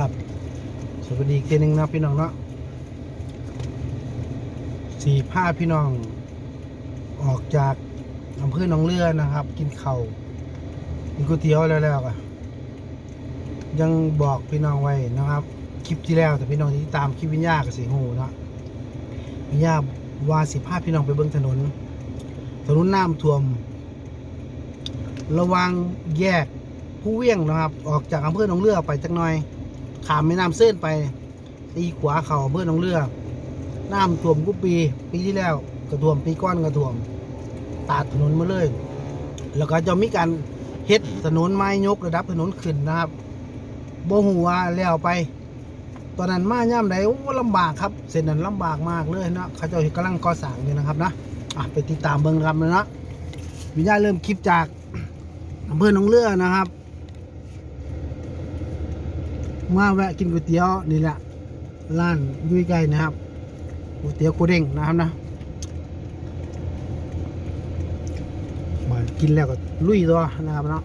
ครับ สวัสดีอีกทีหนึงนะพี่น้องเนาะสี่ผ้าพี่น้อง ออกจากอำเภอหนองเรือนะครับ กินเขา่ากินก๋วยเตี๋ยวแล้วแล้วอะยังบอกพี่น้องไว้นะครับ คลิปที่แล้วแต่พี่น้องที่ตามคลิปวิญญาก็สีหูเนาะวิญญาว่าสิผ้าพี่น้องไปเบิ่งถนน ถนนน้ำท่วม ระวังแยกผู้เวียงนะครับ ออกจากอำเภอหนองเรือไปจักหน่อย ขามแม่น้ำเส้นไป ตีขวาเข่าอำเภอหนองเรือน้ำท่วมกุปี ปีที่แล้วกระท่วมปีก้อนกระท่วมตัดถนนมาเลย แล้วก็จะมีการเฮ็ดถนนไม้ยกระดับถนนขึ้นนะครับโบหัวแล้วไป ตอนนั้นมาย่ำใดโอ้ลำบากครับ เส้นนั้นลำบากมากเลยนะเขาเจะกำลังก่อสร้างอยู่นะครับนะอะไปติดตามเบิ่งครับเลยนะวิญญาเริ่มคลิปจากอำเภอหนองเรือนะครับ มาแวะกินก๋วยเตี๋ยวนี่แหละร้านยุ่ยใกล้นะครับก๋วยเตี๋ยวโกเด้งนะครับนะมากินแล้วก็ลุยตัวนะครับเนาะ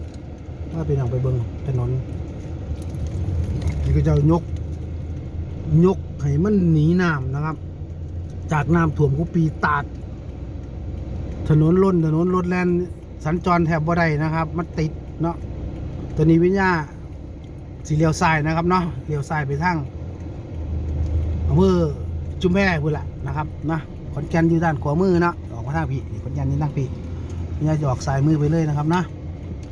ว่าเป็นออกไปเบิ่งถนนนี่ก็จะยก ยกให้มันหนีน้ำนะครับ จากน้ำท่วมกุปีตาด ถนนล้นถนนรถแล่นสัญจรแทบบ่ได้นะครับ มันติดเนาะตอนนี้วิญญา สีเลี้ยวซ้ายนะครับเนาะเลี้ยวซ้ายไปทางอำเภอจุมแพพุ่นละนะครับนะขอนแก่นอยู่ด้านขวามือนะออกมาทางพี่ขอนแก่นนี่ทางพี่นี่จะออกสายมือไปเลยนะครับนะ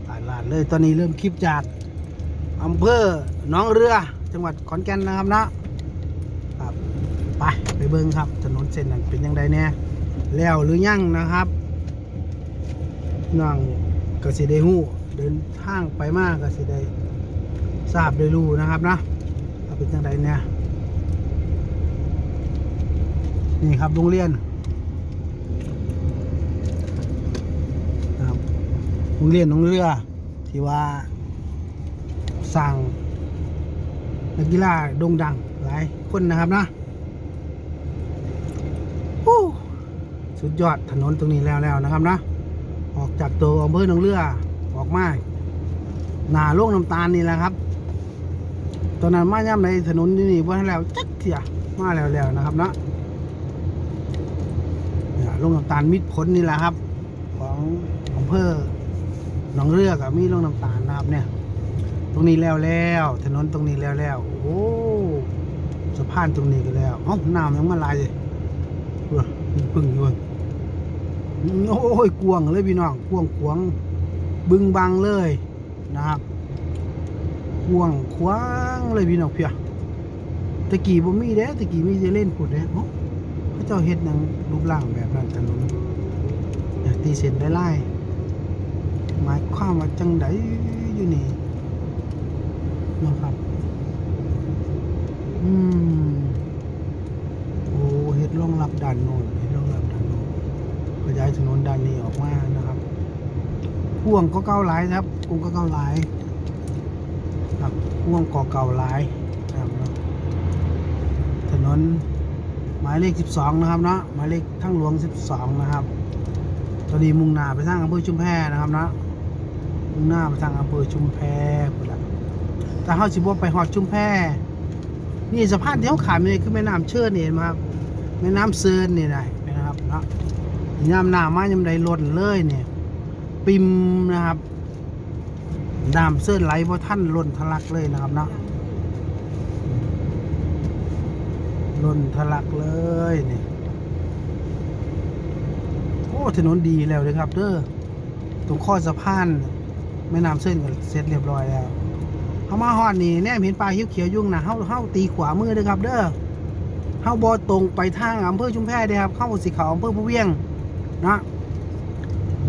ตายลาดเลยตอนนี้เริ่มคลิปจากอำเภอหนองเรือ จังหวัดขอนแก่นนะครับนะครับไปไปเบิ้งครับถนนเส้นนั้นเป็นยังไงเนี่ยแล้วหรือยังนะครับน้องก็สิได้หู้เดินทางไปมากก็สิได้ ทราบได้รู้นะครับนะว่าเป็นจังไดเนี่ยนี่ครับโรงเรียนนะครับโรงเรียนหนองเรือที่ว่าสร้างนักกีฬาโด่งดังหลายคนนะครับนะโอ้สุดยอดถนนตรงนี้แล้วแล้วนะครับนะ ออกจากตัวอำเภอหนองเรือออกมาหนาโลกน้ำตาลนี่แหละครับ ตอนนั้นมาย่ำในถนนที่นี่ว่าแล้วจักเสียมาแล้วแล้วนะครับเนาะเนี่ยลกน้ำตาลมิตรผลนี่แหละครับ ของอำเภอหนองเรือกับมีลกน้ำตาลนะครับเนี่ย ตรงนี้แล้วแล้วถนนตรงนี้แล้วแล้วโอ้สะพานตรงนี้ก็แล้วเอ้าน้ำยังมาลายเลยเออมีพึ่งอยู่เว้ยโอ้ยกวางเลยพี่น้องกวางขวางบึงบังเลยนะครับ กวางขว้างเลยพี่น้องเพียตะกี้บ่มีเด้ตะกี้มีจะเล่นผุดเด้เอ้าเขาเจ้าเฮ็ดหนังรูปร่างแบบนั้นถนนตีเส้นได้ไล่หมายความว่าจังไดอยู่นี่นะครับ อืมโอ้เฮ็ดรองรับด้านโน้นเฮ็ดรองรับด้านโน้นขยายถนนด้านนี้ออกมานะครับพ่วงก็เก้าหลายนะครับพ่วงก็เก้าหลายครับ พ่วงก่อเก่าหลายนะครับถนนหมายเลข 12 นะครับเนาะหมายเลขทั้งหลวง 12 นะครับ ตอนนี้มุ่งหน้าไปทางอำเภอชุมแพนะครับเนาะมุ่งหน้าไปทางอำเภอชุมแพพุ่นละแต่เฮาสิบ่ไปฮอดชุมแพนี่สะพานที่เขาขามนี่คือแม่น้ำเชิญนี่เนไหมครับแม่น้ำเซินนี่ได้นะครับเนาะยามหน้ามายามใดล้นเลยเนี่ยปิมนะครับ น้ำเซินไหลเพราะท่านล้นทะลักเลยนะครับเนาะล้นทะลักเลยนี่โอ้ถนนดีแล้วเลยครับเด้อตรงข้อสะพานแม่น้ำเส้นก็เสร็จเรียบร้อยแล้วเขามาฮอดนี่แนมเห็นปลาเขียวๆยุ่งนะเฮาเฮาตีขวามือเด้อครับ เด้อเฮาบ่ตรงไปทางอำเภอชุมแพเด้ครับเข้าสิเขาอำเภอผู้เวียงนะ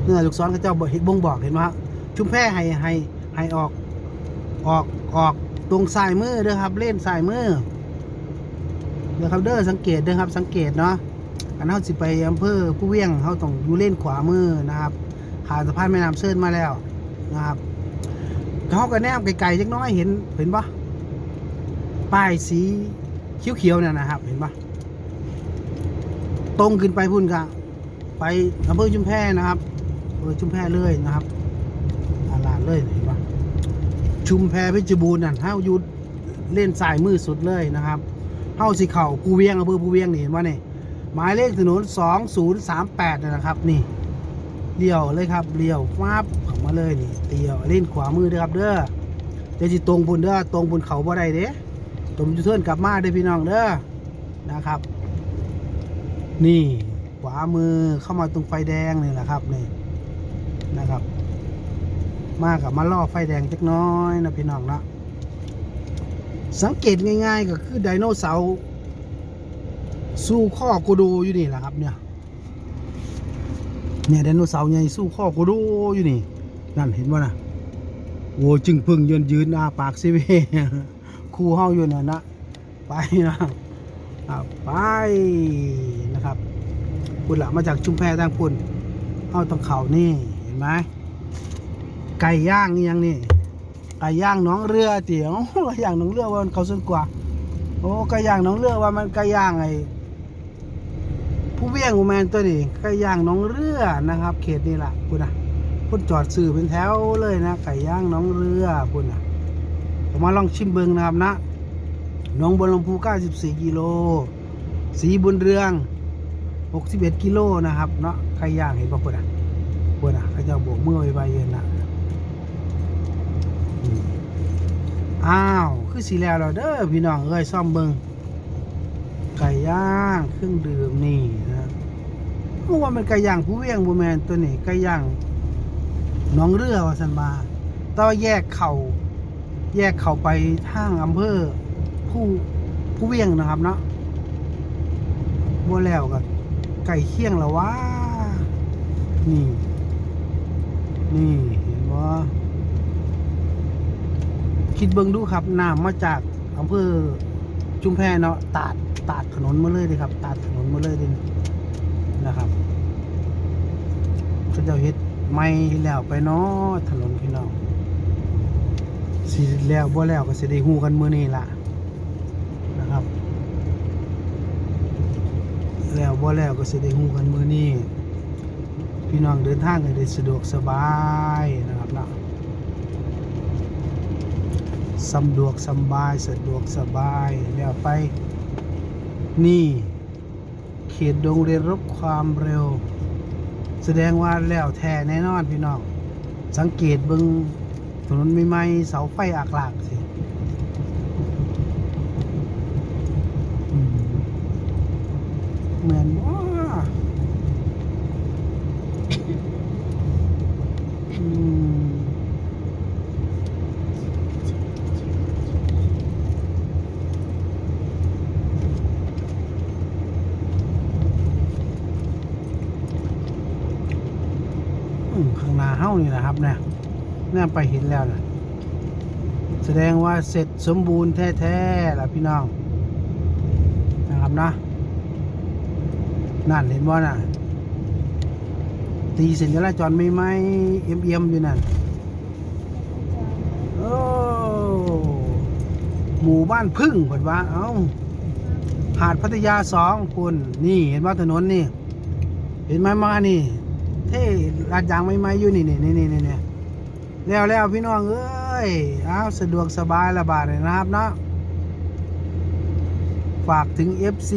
เนี่ยลูกศรเขาเจ้าเห็นบ่งบอกเห็นไหมครับชุมแพให้ให้ ให้ออกออกออกตรงซ้ายมือเด้อครับ เล่นซ้ายมือเด้อครับเด้อสังเกตเด้อครับสังเกตเนาะอันเฮาสิไปอำเภอผู้เวียงเฮาต้องอยู่เล่นขวามือนะครับผ่านสะพานแม่น้ำเซินมาแล้วนะครับเขาก็แนมไกลๆจักน้อยเห็นเห็นปะป้ายสีเขียวๆเนี่ยนะครับ เห็นปะตรงขึ้นไปพุ่นค่ะไปอำเภอชุมแพนะครับอำเภอชุมแพเลยนะครับอาลาดเลย ชุมแพเพชรบูรณ์นั่นเฮาอยู่เล่นสายมือสุดเลยนะครับเฮาสิเข่าภูเวียงอำเภอภูเวียงนี่เห็นว่านี่หมายเลขถนน2038นี่นะครับ นี่เลี้ยวเลยครับเลี้ยวฟ้าบเข้ามาเลยนี่เลี้ยวเล่นขวามือเด้อครับเด้อเดี๋ยวสิตรงบุญเด้อตรงบุญเขาบ่ได้เด้ตรงจุเทิร์นกลับมาเด้อพี่น้องเด้อนะครับ นี่ขวามือเข้ามาตรงไฟแดงนี่แหละครับนี่นะครับ มากับมาล่อไฟแดงจักน้อยนะพี่น้องนะสังเกตง่ายๆ ก็คือไดโนเสาร์สู้ข้อกูดูอยู่นี่แหละครับ เนี่ย เนี่ยไดโนเสาร์ใหญ่สู้ข้อกูดูอยู่นี่ นั่นเห็นว่านะโอ้จึงพึ่งยืนยืนอาปากซิเวคู่เฮาอยู่น่ะนะไปนะครับไปนะครับพุ่นละมาจากชุมแพทางพุ่นเอาตรงเขานี่เห็นไหม ไก่ย่างนี่ยังนี่ไก่ย่างน้องเรือเตี๋ยวไก่ย่างน้องเรือว่ามันเขาส่วนกว่าโอ้ไก่ย่างน้องเรือว่ามันไก่ย่างไอผู้เวียงอุแมนตัวนี้ไก่ย่างน้องเรือนะครับ เขตนี้ล่ะพุ่นะพุ่นจอดสื่อเป็นแถวเลยนะไก่ย่างน้องเรือพุ่นะผมมาลองชิมเบิงนะครับนะหนองบัวลำพู 94 กิโล สีบุญเรือง 61 กิโลนะครับเนาะใครย่างเห็นป่ะพุ่นอะพุ่นอะเขาจะโบกมือไว้ใบเย็นนะ อ้าว คือสีแล้วเราเด้อพี่น้องเอ้ยซ่อมเบิงไก่ย่างเครื่องดื่มนี่นะเมื่อว่ามันไก่ย่างผู้เวียงบูแมนตัวนี้ไก่ย่างน้องเรือว่าสันมาต่อแยกเข่าแยกเข่าไปทางอำเภอผู้ผู้เวียงนะครับเนาะบัวแล้วกับไก่เคี่ยงแล้ววะนี่ นี่เห็นบ่ คิดเบิ่งดูครับน้ำมาจากอำเภอจุมแพเนาะตาดตาดถนนมาเลยเลยครับ ตาดถนนมาเลยเลยนะครับเขาจะเฮ็ดไม่แล้วไปเนาะถนนพี่น้องสิแล้วบ่แล้วก็สิได้ฮู้กันมื้อนี้ล่ะนะครับ แล้วบ่แล้วก็สิได้ฮู้กันมื้อนี้พี่น้องเดินทางก็ได้สะดวกสบายนะครับเนาะ สำดวกสบายสะดวกสบายแล้วไป นี่ เขตโรงเรียนรบความเร็ว แสดงว่าแล้วแท้แน่นอนพี่น้อง สังเกตเบิงถนนใหม่ๆเสาไฟอักหลักสิ อืมเหมือนว่าอืมอืมข้างหน้า เฮ้านี่นะครับเนี่ยเนี่ยไปเห็นแล้วนะแสดงว่าเสร็จสมบูรณ์แท้ๆล่ะพี่น้องนะครับนะนั่นเห็นว่าน่ะ ตีเส้นจราจรไม่ไหมเอ็มเอ็มอยู่นั่นโอ้หมู่บ้านพึ่งเพิ่นว่า เอ้าหาดพัทยาสองคุณนี่เห็นว่าถนนนี่ เห็นไหมมานี่ เท่ลาดยางไม่ไหมอยู่นี่นี่นี่นี่นี่แล้วแล้วพี่น้องเอ้ยอ้าวสะดวกสบายระบาดเลยนะครับเนาะฝากถึง FC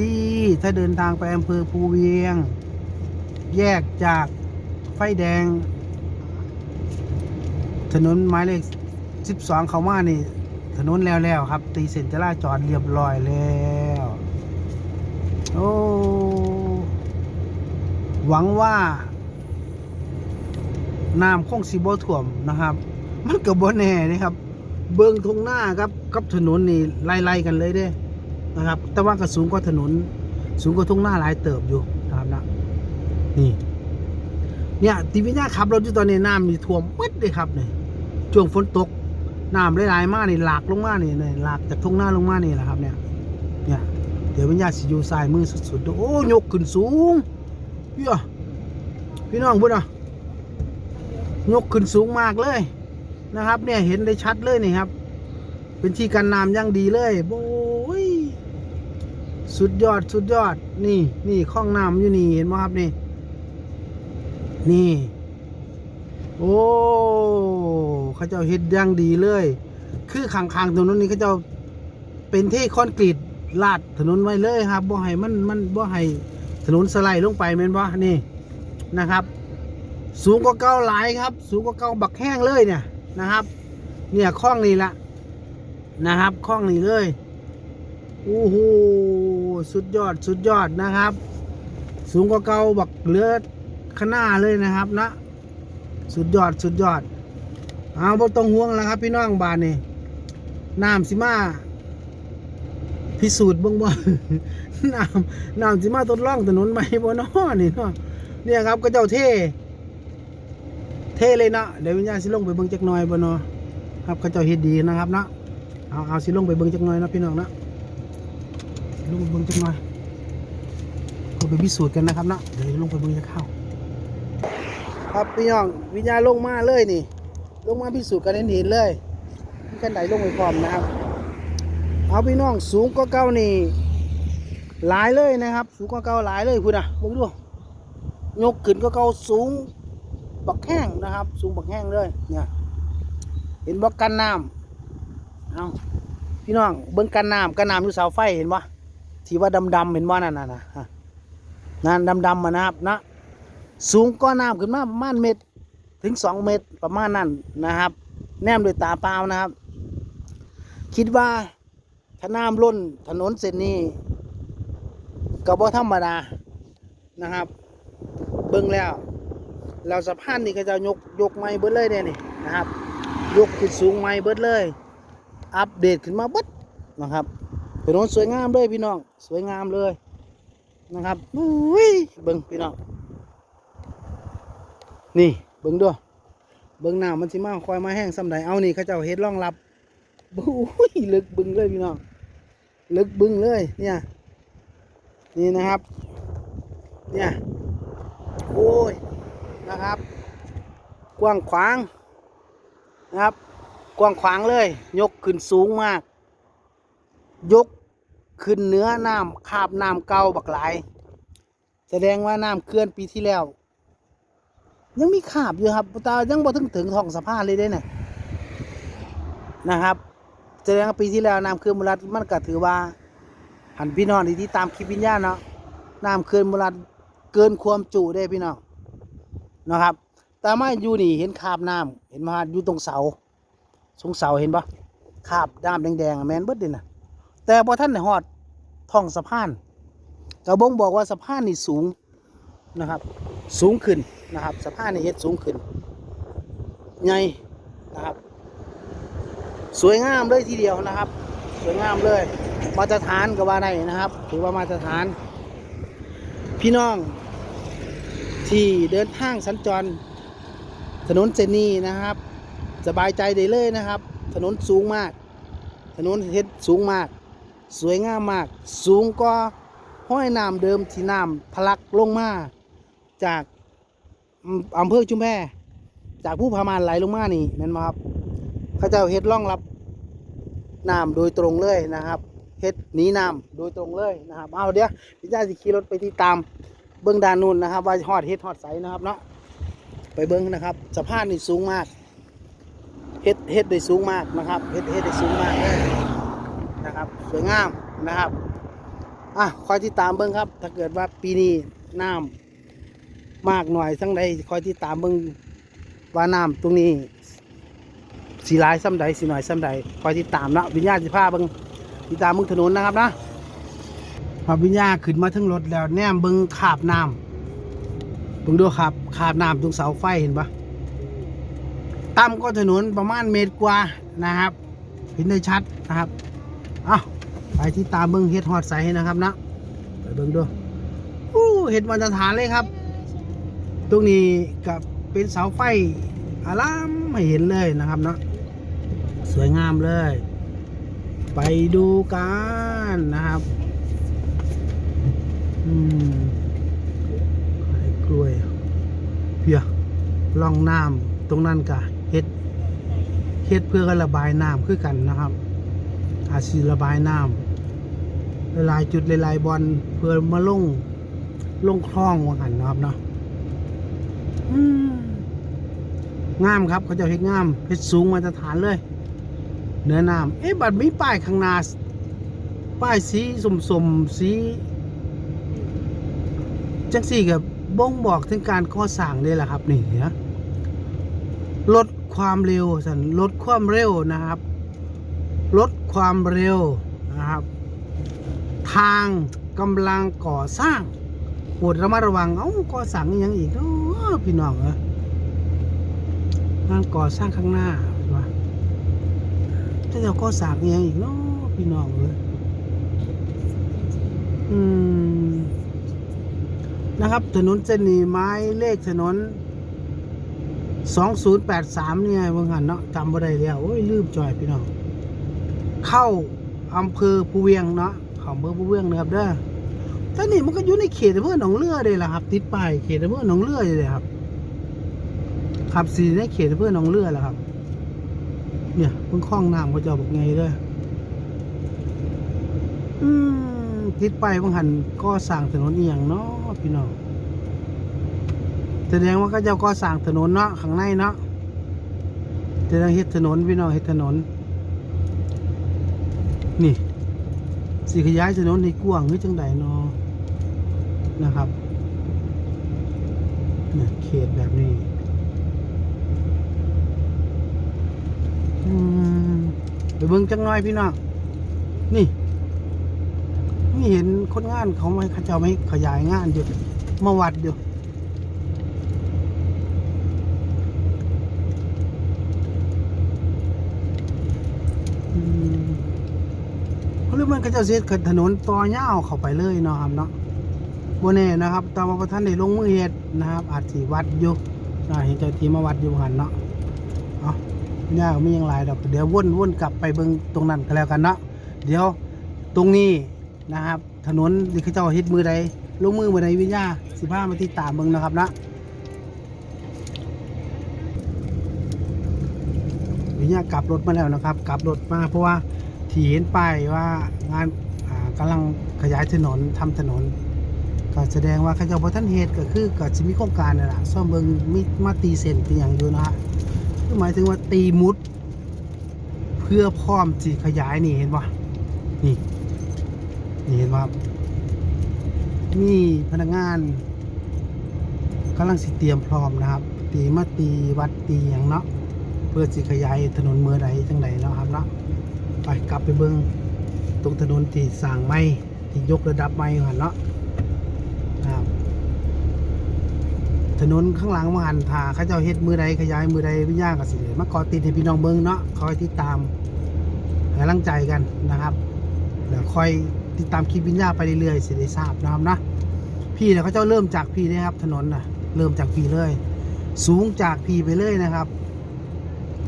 ถ้าเดินทางไปอำเภอภูเวียง แยกจากไฟแดง ถนนหมายเลข 12 เขามานี่ ถนนแล้วแล้วครับ ตีเส้นจราจรเรียบร้อยแล้ว โอ้ หวังว่า น้ำคงสิบ่ท่วมนะครับ มันก็บ่แน่นะครับ เบิงทงหน้าครับกับถนนนี่ไล่ๆกันเลยเด้นะครับ แต่ว่าก็สูงกว่าถนน สูงกว่าทงหน้าหลายเติบอยู่นะครับนะนี่เนี่ยทีวิญญาขับรถอยู่ตอนนี้น้ำมีท่วมมืดเลยครับเนี่ยช่วงฝนตกน้ำหลายๆมากนี่หลากลงมานี่เนี่ยหลากจากทงหน้าลงมานี่แหละครับเนี่ยเนี่ยเดี๋ยววิญญาสิอยู่ซ้ายมือสุดๆโอ้ยกขึ้นสูงพี่อะพี่น้องบุญอะ ยกขึ้นสูงมากเลยนะครับ เนี่ยเห็นได้ชัดเลยนี่ครับ เป็นที่กันน้ำอย่างดีเลยโอ้ยสุดยอดสุดยอด นี่นี่คลองน้ำอยู่นี่เห็นไหมครับนี่ นี่ โอ้เขาเจ้าเฮ็ดอย่างดีเลย คือข้างๆตรงนู้นนี่เขาเจ้าเป็นเทคอนกรีตลาดถนนไว้เลยครับบ่ให้มันมันบ่ให้ถนนสไลด์ลงไปแม่นบ่นี่นะครับ สูงกว่าเก่าหลายครับ สูงกว่าเก่าบักแห้งเลยเนี่ยนะครับ เนี่ยคล้องนี้ละนะครับคล้องนี้เลยโอ้โหสุดยอดสุดยอดนะครับ สูงกว่าเก่าบักเลือดข้างหน้าเลยนะครับนะสุดยอดสุดยอดเอาบ่ต้องห่วงแล้วครับ พี่น้องบ้านนี่น้ำสิมาพิสูจน์บิ่งบ่น้ำน้ำสิมาทดลองถนนใหม่บ่นาะนี่เนาะเนี่ยครับก็เจ้าเท่ เท่เลยเนาะเดี๋ยววิญญาณสิลงไปเบิ่งจักหน่อยบ่เนาะครับเขาเจ้าเฮ็ดดีนะครับเนาะเอาเอาสิลงไปเบิ่งจักหน่อยเนาะพี่น้องเนาะลงไปเบิ่งจักหน่อยก็ไปพิสูจน์กันนะครับเนาะเดี๋ยวลงไปเบิ่งจะเข้าครับพี่น้องวิญญาณลงมาเลยนี่ ลงมาพิสูจน์กันเห็นเห็นเลยมีกันไหนลงไปพร้อมนะครับเอาพี่น้องสูงก็เก้านี่หลายเลยนะครับ สูงก็เก้าหลายเลยคุณอะมึงดูยกขึ้นก็เก้าสูง บักแห้งนะครับ สูงบักแห้งเลยเนี่ยเห็นบ่กันน้ำเอาพี่น้องเบิ้งกันน้ำกันน้ำอยู่เสาไฟเห็นบ่ที่ว่าดำๆเห็นบ่นั่นน่ะนะฮะนั่นดำๆมานะครับนะสูงก็น้ำขึ้นมาประมาณเมตรถึงสองเมตรประมาณนั้นนะครับ แนมด้วยตาเปล่านะครับ คิดว่าถ้าน้ำล้นถนนเส้นนี้ก็บ่ธรรมดานะครับ เบิ่งแล้ว เราสะพานนี่ก็จะยกยกไม้เบิดเลยเนี่ยนี่นะครับ ยกขึ้นสูงไม้เบิดเลย อัปเดตขึ้นมาเบิดนะครับถนนสวยงามเลยพี่น้องสวยงามเลยนะครับอุ้ยเบิ่งพี่น้องนี่เบิ่งด้วยเบิ่งน้ำมันสิมาคอยมาแห้งสำใดเอานี่เขาเจ้าเฮ็ดร่องรับอุ้ยลึกบึงเลยพี่น้องลึกบึงเลยเนี่ยนี่นะครับ เนี่ยโอ้ย นะครับ กว้างขวางนะครับ กว้างขวางเลย ยกขึ้นสูงมาก ยกขึ้นเนื้อน้ำคาบน้ำเก่าบักหลาย แสดงว่าน้ำเคลื่อนปีที่แล้ว ยังมีคาบอยู่ครับตายังบ่ถึงถึงท้องสะพานเลยเด้เนี่ยนะครับแสดงว่าปีที่แล้วน้ำเคลื่อนมูลัดมันก็ถือว่า หันพี่น้องที่ตามคลิปวิญญาณเนาะน้ำเคลื่อนมูลัดเกินความจุได้พี่น้อง นะครับแต่มาอยู่นี่เห็นคาบน้ำเห็นมาอยู่ตรงเสาตรงเสาเห็นปะคาบน้ำแดงๆแมนเบิดเลยนะแต่พอท่านหอดท้องสะพานกระบงบอกว่าสะพานนี่สูงนะครับ สูงขึ้นนะครับสะพานนี่เฮ็ดสูงขึ้นใหญ่นะครับ สวยงามเลยทีเดียวนะครับ สวยงามเลยมาตรฐานก็ว่าได้นะครับ ถือว่ามาตรฐาน พี่น้อง ที่เดินทางสัญจร ถนนเส้นนี้นะครับ สบายใจได้เลยนะครับ ถนนสูงมาก ถนนเฮ็ดสูงมาก สวยงามมาก สูงกว่าห้อยน้ำเดิมที่น้ำทะลักลงมาจากอำอำเภอชุมแพจากผู้พามานไหลลงมานี่แม่นบ่ครับเขาเจ้าเฮ็ดร่องรับน้ำโดยตรงเลยนะครับเฮ็ดหนีน้ำโดยตรงเลยนะครับเอาเดี๋ยวพี่จ้าสิขี่รถไปที่ตาม เบื้องด้านนู้นนะครับ ว่าฮอดเฮ็ดฮอดใสนะครับเนาะไปเบิ้งนะครับสะพานนี่สูงมากเฮ็ดเฮ็ดได้สูงมากนะครับเฮ็ดเฮ็ดได้สูงมากเลยนะครับ สวยงามนะครับอะคอยที่ตามเบิ้งครับ ถ้าเกิดว่าปีนี้น้ำมากหน่อยทั้งใดคอยที่ตามเบิ้งว่าน้ำตรงนี้สีลายซ้ำใดสีหน่อยซ้ำใดคอยที่ตามนะวิญญาณสิพาเบิ้งติดตามเบิ้งถนนนะครับนะ พอวิญญาขึ้นมาทั้งรถแล้วแนมเบิงขาบน้ำเบิงดูครับขาบน้ำตรงเสาไฟเห็นปะต่ำก็ถนนประมาณเมตรกว่านะครับ เห็นได้ชัดนะครับเอาไปที่ตามเบิงเฮ็ดฮอดใสนะครับนะไปเบิงดูอู้เห็ดมาตรฐานเลยครับ ตรงนี้กับเป็นเสาไฟอารามไม่เห็นเลยนะครับนะสวยงามเลย ไปดูกันนะครับ อืมขายกล้วย เพียล่องน้ำตรงนั้นกะเฮ็ดเฮ็ดเพื่อระบายน้ำคือกันนะครับ อาชีระบายน้ำหลายจุดหลายบอลเพื่อมาลงลงคลองว่ากันนะครับเนาะงามครับ เขาจะเฮ็ดงามเฮ็ดสูงมาตรฐานเลยเนื้อน้ำเอ๊ะบัดมีป้ายข้างหน้าป้ายสีสมๆสี จังสี่กับบ่งบอกถึงการก่อสร้างนี่แหละครับนี่นะลดความเร็วสันลดความเร็วนะครับ ลดความเร็วนะครับ ทางกำลังก่อสร้างโปรดระมัดระวังเอ้าก่อสร้างอหยังอีกเนาะพี่น้องเอองานก่อสร้างข้างหน้าเห็นปะถ้าจะก่อสร้างอหยังอีกเนาะพี่น้องเอยอืม นะครับ ถนนเส้นนี้ไม้เลขถนน 2083 เนี่ยเบิ่งหันเนาะจำบ่ได้แล้วโอ้ยลืมจอยพี่น้องเข้าอำเภอภูเวียงเนาะเข้าอำเภอภูเวียงนะครับเด้อท่านี่มันก็อยู่ในเขตอำเภอหนองเลือเลยล่ะครับ ติดป้ายเขตอำเภอหนองเลือเลยครับขับสีในเขตอำเภอหนองเลือแหละครับ เนี่ยเพิ่งคล้องน้ำเขาจะบอกไงเด้ออืมติดป้ายบางหันก็สร้างถนนเอียงเนาะ พี่น้องแสดงว่าก็เจ้าก็สร้างถนนเนาะข้างในเนาะแสดงเฮ็ดถนนพี่น้องเฮ็ดถนน นี่สิขยายถนนในกว้างหรือจังใดเนาะนะครับเนี่ยเขตแบบนี้ไปเบิ่งจังน้อยพี่น้องนี่ นี่เห็นคนงานเขาไม่เขาจ้าไม่ขยายงานอยู่มาวัดอยู่อืมหรือมันก็จะเสียถนนต่อยาวเข้าไปเลยเนาะครับเนาะบนแน่นะครับต่ว่าพระท่านได้ลงมือเฮ็ดนะครับ อาจสิวัดอยู่นะเห็นเจ้าทีมาวัดอยู่หันเนาะเอาเนี่ยไม่ยังหลายดอกเดี๋ยววนวนกลับไปเบิ่งตรงนั้นก็แล้วกันเนาะเดี๋ยวตรงนี้ นะครับ ถนนที่เขาเจ้าเฮ็ดมือใดลงมือมือใดวิญญาสิพามาที่ตามเบิ่งนะครับนะวิญญากลับรถมาแล้วนะครับ กลับรถมาเพราะว่าที่เห็นป้ายว่างานอ่ากำลังขยายถนนทำถนน ก็แสดงว่าเขาเจ้าบ่ท่านเหตุก็คือก็จะมีโครงการนั่นแหละซ่อมเบิงมีมาตีเส้นเป็นอย่างอยู่นะฮะคือหมายถึงว่าตีมุด เพื่อพร้อมสิขยายนี่เห็นป่ะนี่ นี่เห็นป่ะครับ มีพนักงานกำลังสิเตรียมพร้อมนะครับ ตีมาตีวัดตีอย่างเนาะเพื่อสิขยายถนนเมื่อใดจังใดเนาะครับเนาะไปกลับไปเบิ้งตรงถนนที่สร้างไม่ที่ยกระดับไม่หันเนาะครับถนนข้างหลังมหันทาเขาเจ้าเฮ็ดมือใดขยายมือใดวิญญาณก็สิเลยมากาะติดให้พี่น้องเบิ้งเนาะคอยติดตามให้กำลังใจกันนะครับ แล้วคอย ติดตามคลิปวิญญาไปเรื่อยๆสิได้ทราบนะครับนะพี่เนี่ยเขาเจ้าเริ่มจากพี่นะครับ ถนนนะเริ่มจากพี่เลย สูงจากพี่ไปเลยนะครับ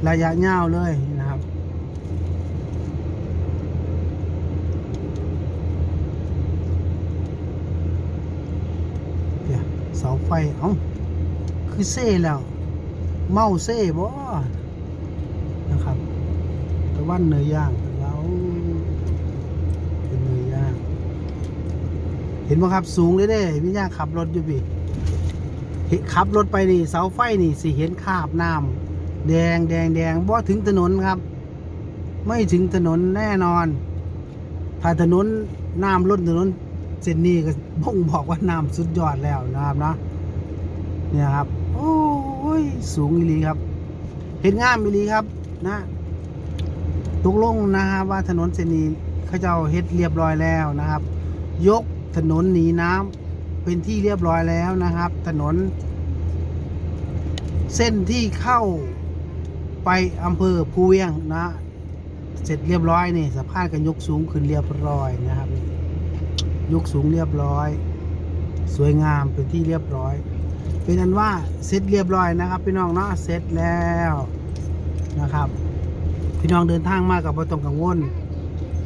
ระยะยาวเลยนะครับเดี๋ยวเสาไฟเอ้าคือเซ่แล้ว เมาเซ่บ่นะครับตะวันเนยย่างแล้วเป็นเนยย่าง เห็นไหมครับสูงเลยเด้พี่ย่าขับรถอยู่พี่ขับรถไปนี่เสาไฟนี่สิเห็นคาบน้ำแดงแดงแดงบ่ถึงถนนครับ ไม่ถึงถนนแน่นอน ถ้าถนนน้ำล้นถนนเส้นนี้ก็บ่งบอกว่าน้ำสุดยอดแล้วนะครับเนาะเนี่ยครับ โอ้ยสูงอีลีครับ เห็นงามอีลีครับนะตกลงนะครับว่าถนนเส้นนี้เขาเจ้าเฮ็ดเรียบร้อยแล้วนะครับ ยก ถนนหนีน้ำเป็นที่เรียบร้อยแล้วนะครับ ถนน เส้นที่เข้าไปอำเภอภูเวียงนะ เสร็จเรียบร้อยนี่สะพานกันยกสูงขึ้นเรียบร้อยนะครับ ยกสูงเรียบร้อย สวยงามเป็นที่เรียบร้อย เป็นอันว่าเสร็จเรียบร้อยนะครับพี่น้องเนาะเสร็จแล้วนะครับ พี่น้องเดินทางมากับไม่ต้องกังวล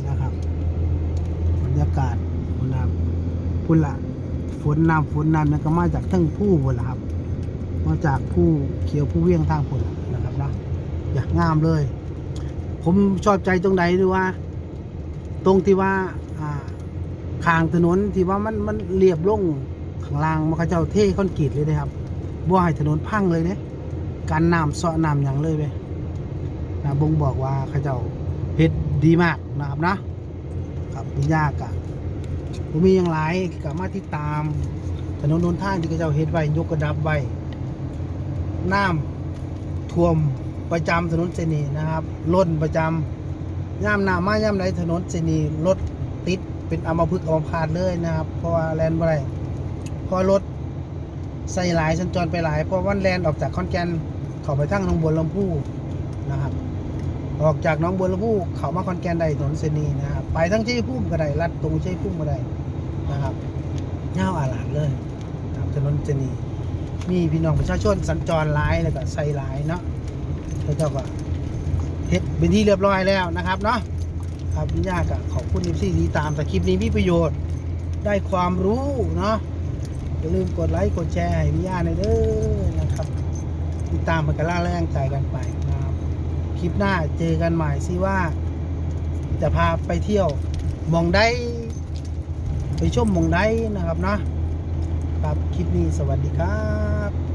นะครับบรรยากาศน้ำ พุ่นละฝนน้ำฝนน้ำนั่นก็มาจากทั้งผู้พุ่นละครับมาจากผู้เขียวผู้เวียงทางพุ่นนะครับนะอยากงามเลย ผมชอบใจตรงไหนดูว่า ตรงที่ว่าอ่าข้างถนนที่ว่ามันมันเรียบลงข้างล่างมันเขาเจ้าเท่คอนกรีตเลยนะครับบ่ให้ถนนพังเลยเนี่ยการน้ำเสาะน้ำอย่างเลยไปนะบ่งบอกว่าเขาเจ้าเฮ็ดดีมากนะครับนะครับป็นยากอะ ผมมีอย่างไรกับมาที่ตาม ถนนนนทางที่เขาเจ้าเฮ็ดไว้ยกกระดับไว้น้ำท่วมประจำถนนเสนีนะครับล้นประจำย่ามหน้ามาย่ามไหนถนนเสนีรถติดเป็นอัมพฤกษ์อัมพาตเลยนะครับ เพราะว่าแลนบ่ได้เพราะรถใส่หลายสัญจรไปหลายเพราะวันแลนออกจากขอนแกนเข้าไปทางหนองบัวลำพูนะครับ ออกจากน้องบัวลำพูเขามาคอนแกนได้ถนนเสนีนะครับไปทั้งชัยภูมิก็ได้ลัดตรงชัยภูมิก็ได้นะครับเงาอาหลาดเลยครับถนนเสนนี้มีพี่น้องประชาชนสัญจรหลายแล้วก็ใส่หลายเนาะแล้วเจ้าก็เฮ็ดเป็นที่เรียบร้อยแล้วนะครับเนาะครับพี่ยากก็ขอบคุณที่ที่ตามแต่คลิปนี้มีประโยชน์ได้ความรู้เนาะอย่าลืมกดไลค์กดแชร์ให้พี่ยาในอยเด้อนะครับ ติดตามมันกันล่าแรงใจกันไป คลิปหน้าเจอกันใหม่สิว่า จะพาไปเที่ยวมองได้ ไปชมมองได้นะครับเนาะครับคลิปนี้สวัสดีครับ